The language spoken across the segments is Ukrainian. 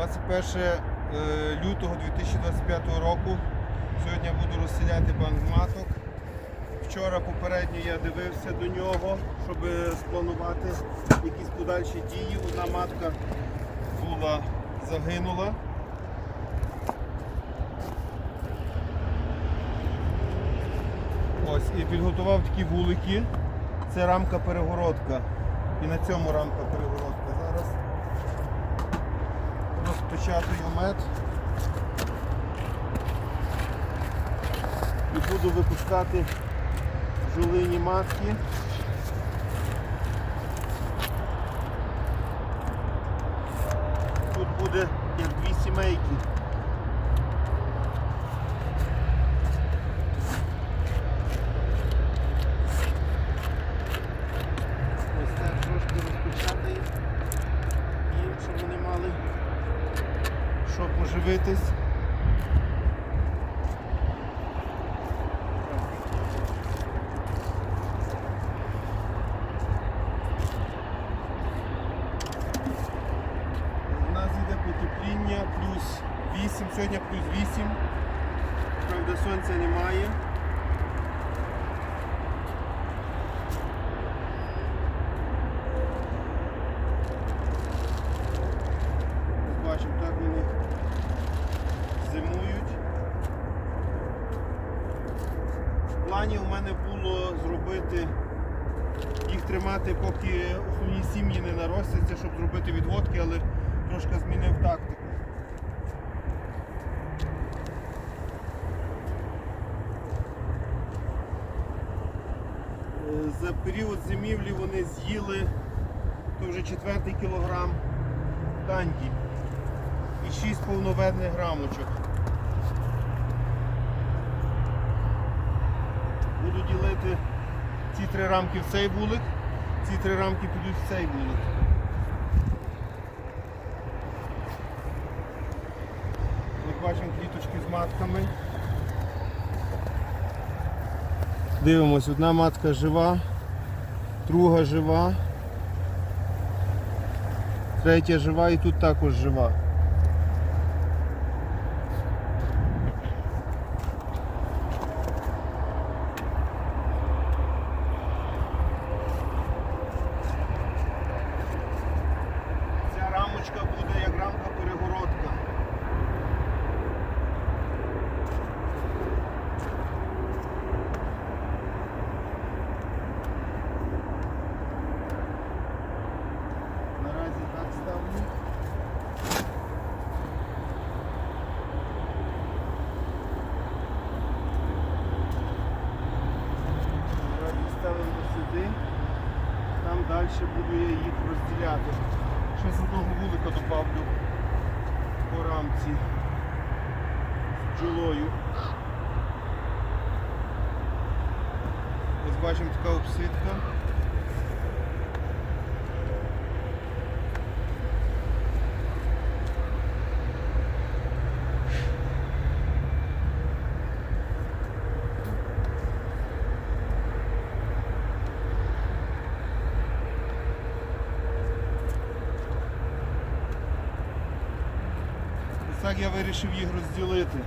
21 е, лютого 2025 року. Сьогодні я буду розселяти банк маток. Вчора попередньо я дивився до нього, щоб спланувати якісь подальші дії. Одна матка була загинула. Ось, і підготував такі вулики. Це рамка перегородка. І на цьому рамка перегородка. Зараз. І буду випускати жолині матки. Тут буде як дві сімейки. Ось так трошки розпечатаємо їм, щоб вони мали що поживитись. У нас йде потепління плюс 8, сьогодні плюс 8. Правда, сонця немає. Ось Бачимо, так вони зимують. В плані у мене було зробити їх тримати, поки основні сім'ї не наростяться, щоб зробити відводки, але трошки змінив тактику. Е, За період зимівлі вони з'їли то вже четвертий кілограм канді і 6 повноведних грамочок. Буду ділити ці три рамки в цей вулик, ці три рамки підуть в цей вулик. Як бачимо кліточки з матками. Дивимось, одна матка жива, друга жива, третя жива і тут також жива. Далі буду я їх розділяти. Ще з одного вулика добавлю по рамці з бджолою. Ось бачимо така обсидка. Ось так я вирішив їх розділити.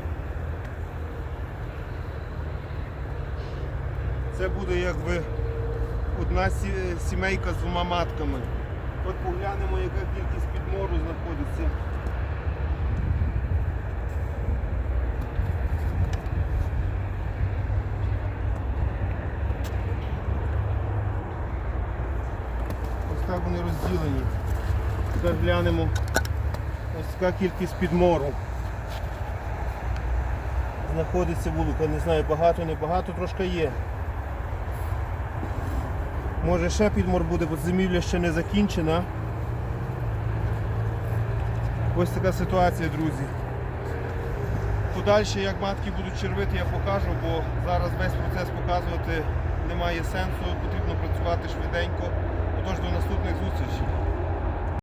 Це буде якби одна сімейка з двома матками. От поглянемо, яка кількість підмору знаходиться. Ось так вони розділені. Тепер глянемо. Ось така кількість підмору. Знаходиться вулика, не знаю, багато, не багато, трошки є. Може ще підмор буде, бо зимівля ще не закінчена. Ось така ситуація, друзі. Подальше, як матки будуть червити, я покажу, бо зараз весь процес показувати немає сенсу, потрібно працювати швиденько. Отож до наступних зустрічей.